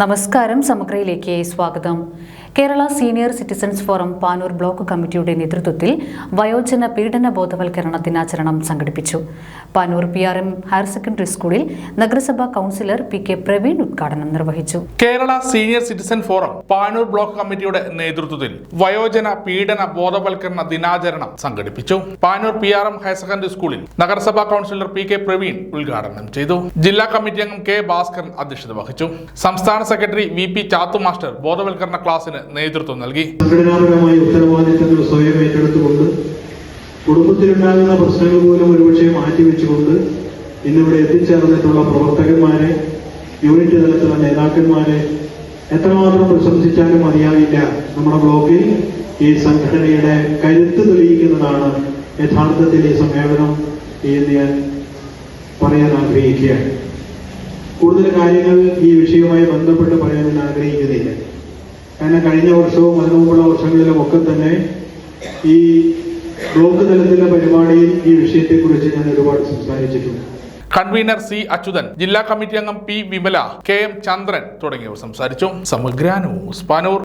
നമസ്കാരം സമഗ്രയിലേക്ക് സ്വാഗതം. Kerala senior citizens forum Panoor block കമ്മിറ്റിയുടെ നേതൃത്വത്തിൽ വയോജന പീഡന ബോധവൽക്കരണ ദിനാചരണം സംഘടിപ്പിച്ചു. Panoor P R M higher secondary സ്കൂളിൽ നഗരസഭാ കൗൺസിലർ പി കെ പ്രവീൺ ഉദ്ഘാടനം നിർവഹിച്ചു. Kerala senior citizen forum Panoor block കമ്മിറ്റിയുടെ നേതൃത്വത്തിൽ വയോജന പീഡന ബോധവൽക്കരണ ദിനാചരണം സംഘടിപ്പിച്ചു. Panoor P R M higher secondary സ്കൂളിൽ നഗരസഭാ കൗൺസിലർ പി കെ പ്രവീൺ ഉദ്ഘാടനം ചെയ്തു. ജില്ലാ കമ്മിറ്റി അംഗം കെ ഭാസ്കരൻ അധ്യക്ഷത വഹിച്ചു. സംസ്ഥാന secretary V P Chathu master ബോധവൽക്കരണ ക്ലാസിന് നേതൃത്വം നൽകി. സംഘടനാപരമായ ഉത്തരവാദിത്തങ്ങൾ സ്വയം ഏറ്റെടുത്തുകൊണ്ട് കുടുംബത്തിലുണ്ടാകുന്ന പ്രശ്നങ്ങൾ പോലും ഒരുപക്ഷെ മാറ്റിവെച്ചുകൊണ്ട് ഇന്നിവിടെ എത്തിച്ചേർന്നിട്ടുള്ള പ്രവർത്തകന്മാരെ യൂണിറ്റ് തലത്തിലുള്ള നേതാക്കന്മാരെ എത്രമാത്രം പ്രശംസിച്ചാലും മതിയാവില്ല നമ്മുടെ ബ്ലോക്കിൽ ഈ സംഘടനയുടെ കരുത്ത് തെളിയിക്കുന്നതാണ് യഥാർത്ഥത്തിൽ ഈ സമ്മേളനം എന്ന് ഞാൻ പറയാൻ ആഗ്രഹിക്കുകയാണ്. കൂടുതൽ കാര്യങ്ങൾ ഈ വിഷയവുമായി ബന്ധപ്പെട്ട് പറയാൻ ഞാൻ ആഗ്രഹിക്കുന്നില്ല. കാരണം കഴിഞ്ഞ വർഷവും അതിനു മുമ്പുള്ള വർഷങ്ങളിലും ഒക്കെ തന്നെ ഈ ബ്ലോക്ക് തലത്തിലെ പരിപാടിയിൽ ഈ വിഷയത്തെക്കുറിച്ച് ഞാൻ ഒരുപാട് സംസാരിച്ചിട്ടുണ്ട്. കൺവീനർ സി അച്യുതൻ ജില്ലാ കമ്മിറ്റി അംഗം P Vimala K M Chandran തുടങ്ങിയവർ സംസാരിച്ചു. സമഗ്ര ന്യൂസ് പാനൂർ.